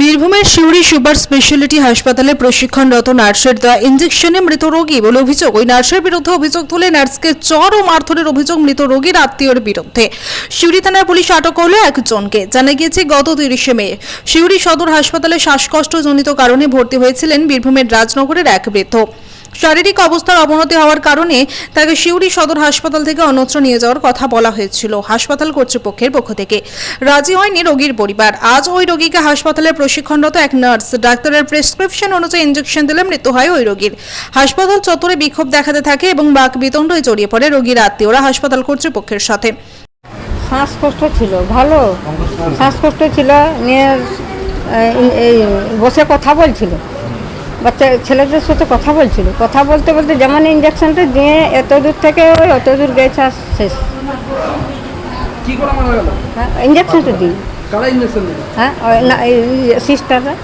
বীরভূমের শিউরি super speciality হাসপাতালে প্রশিক্ষণরত নার্সের দেওয়া ইঞ্জেকশনে মৃত রোগী বলে অভিযোগ। ওই নার্সের বিরুদ্ধে অভিযোগ তুলে নার্সকে চর ও মারধরের অভিযোগ মৃত রোগীর আত্মীয়র বিরুদ্ধে। শিউরি থানার পুলিশ আটক হলো একজনকে। জানা গিয়েছে, গত তিরিশে মে, শিউরি সদর হাসপাতালে শ্বাসকষ্টজনিত কারণে ভর্তি হয়েছিলেন বীরভূমের রাজনগরের এক বৃদ্ধ। শারীরিক অবস্থার অবনতি হওয়ার কারণে তাকে শিউরি সদর হাসপাতাল থেকে অন্যত্র নিয়ে যাওয়ার কথা বলা হয়েছিল হাসপাতাল কর্তৃপক্ষের পক্ষ থেকে। রাজি হয়নি রোগীর পরিবার। আজ ওই রোগীকে হাসপাতালে প্রশিক্ষণরত এক নার্স ডাক্তারের প্রেসক্রিপশন অনুযায়ী ইঞ্জেকশন দিলে মৃত্যু হয় ওই রোগীর। হাসপাতাল চত্বরে বিক্ষোভ দেখাতে থাকে এবং বাক বিতণ্ডয় জড়িয়ে পড়ে রোগীর আত্মীয়রা হাসপাতাল কর্তৃপক্ষের সাথে। শ্বাসকষ্ট ছিল, ভালো। শ্বাসকষ্ট ছিল, নিয়ে এই, বসে কথা বলছিল। বাচ্চা ছেলেদের সাথে কথা বলছিল। কথা বলতে বলতে যেমন ইঞ্জেকশনটা দিয়ে এত দূর থেকে ওই অত দূর গেছে আর শেষ। হ্যাঁ ইঞ্জেকশনটা দিই হ্যাঁ না সিস্টাররা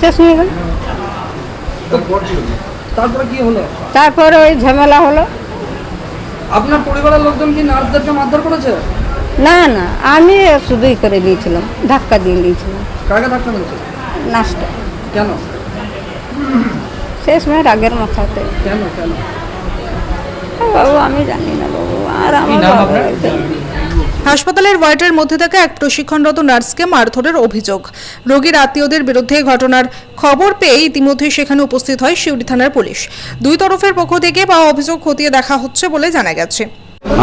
শেষ হয়ে গেল। তারপরে কি হলো? তারপরে ওই ঝামেলা হলো। আপনার পরিবারের লোকজন কি নার্সদেরকে মারধর করেছে? না না আমি শুধুই করে দিয়েছিলাম ধাক্কা দিয়ে দিয়েছিলাম। কাকে ধাক্কা মেরেছে নাচটা কেন? শেষ মেয়ের আগের মাথাতে। কেন কেন? বাবু আমি জানি না বাবু আর আমার বাবা হাসপাতালের ওয়ার্ডের মধ্যে থাকা এক প্রশিক্ষণরত নার্সকে মারধরের অভিযোগ। রোগীর আত্মীয়দের বিরুদ্ধে ঘটনার খবর পেয়ে ইতিমধ্যে সেখানে উপস্থিত হয় শিউরি থানার পুলিশ। দুই তরফের পক্ষ থেকে পাওয়া অভিযোগ খতিয়ে দেখা হচ্ছে বলে জানা গেছে।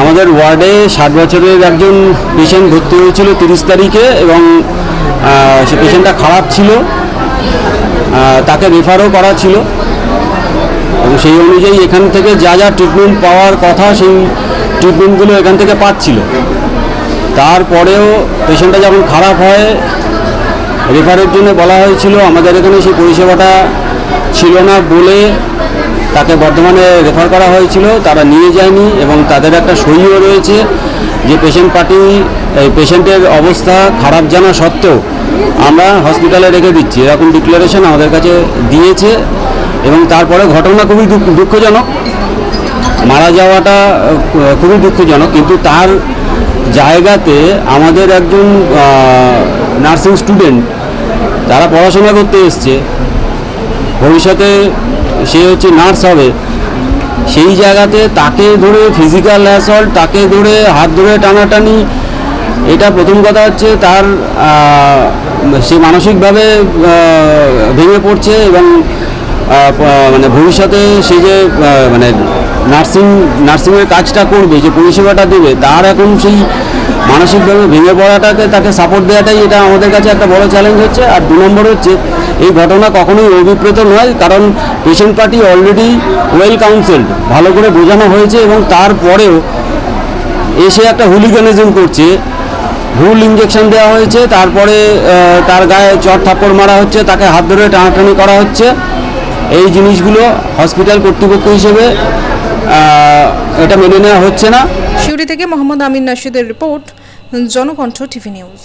আমাদের ওয়ার্ডে ষাট বছরের একজন পেশেন্ট ভর্তি হয়েছিল তিরিশ তারিখে এবং সে পেশেন্টটা খারাপ ছিল। তাকে রেফারও করা ছিল। এবং সেই অনুযায়ী এখান থেকে যা যা ট্রিটমেন্ট পাওয়ার কথা সেই ট্রিটমেন্টগুলো এখান থেকে পাচ্ছিল। তারপরেও পেশেন্টটা যখন খারাপ হয় রেফারের জন্য বলা হয়েছিল, আমাদের এখানে সেই পরিষেবাটা ছিল না বলে তাকে বর্ধমানে রেফার করা হয়েছিল। তারা নিয়ে যায়নি এবং তাদের একটা সইও রয়েছে যে পেশেন্ট পার্টি এই পেশেন্টের অবস্থা খারাপ জানা সত্ত্বেও আমরা হসপিটালে রেখে দিচ্ছি। এরকম ডিক্লারেশন আমাদের কাছে দিয়েছে এবং তারপরে ঘটনা খুবই দুঃখজনক। মারা যাওয়াটা খুবই দুঃখজনক। কিন্তু তার জায়গাতে আমাদের একজন নার্সিং স্টুডেন্ট তারা পড়াশোনা করতে এসছে। ভবিষ্যতে সে হচ্ছে নার্স হবে। সেই জায়গাতে তাকে ধরে ফিজিক্যাল অ্যাসল্ট তাকে ধরে হাত ধরে টানাটানি এটা প্রথম কথা হচ্ছে তার সে মানসিকভাবে ভেঙে পড়ছে এবং মানে ভবিষ্যতে সে যে মানে নার্সিং, নার্সিংয়ের কাজটা করবে, যে পরিষেবাটা দেবে, তার এখন সেই মানসিকভাবে ভেঙে পড়াটাকে তাকে সাপোর্ট দেওয়াটাই এটা আমাদের কাছে একটা বড় চ্যালেঞ্জ হচ্ছে। আর দু নম্বর হচ্ছে, এই ঘটনা কখনোই অভিপ্রেত নয়, কারণ patient party already well counselled ভালো করে বোঝানো হয়েছে এবং তারপরেও এসে একটা হুলিগানিজম করছে। ভুল ইঞ্জেকশন দেওয়া হয়েছে, তারপরে তার গায়ে চট থাপ্পড় মারা হচ্ছে, তাকে হাত ধরে টানাটানি করা হচ্ছে। এই জিনিসগুলো হসপিটাল কর্তৃপক্ষ হিসেবে এটা মেনে নেওয়া হচ্ছে না। সিউড়ি থেকে মোহাম্মদ আমিন নাশিদের রিপোর্ট, জনকণ্ঠ টিভি নিউজ।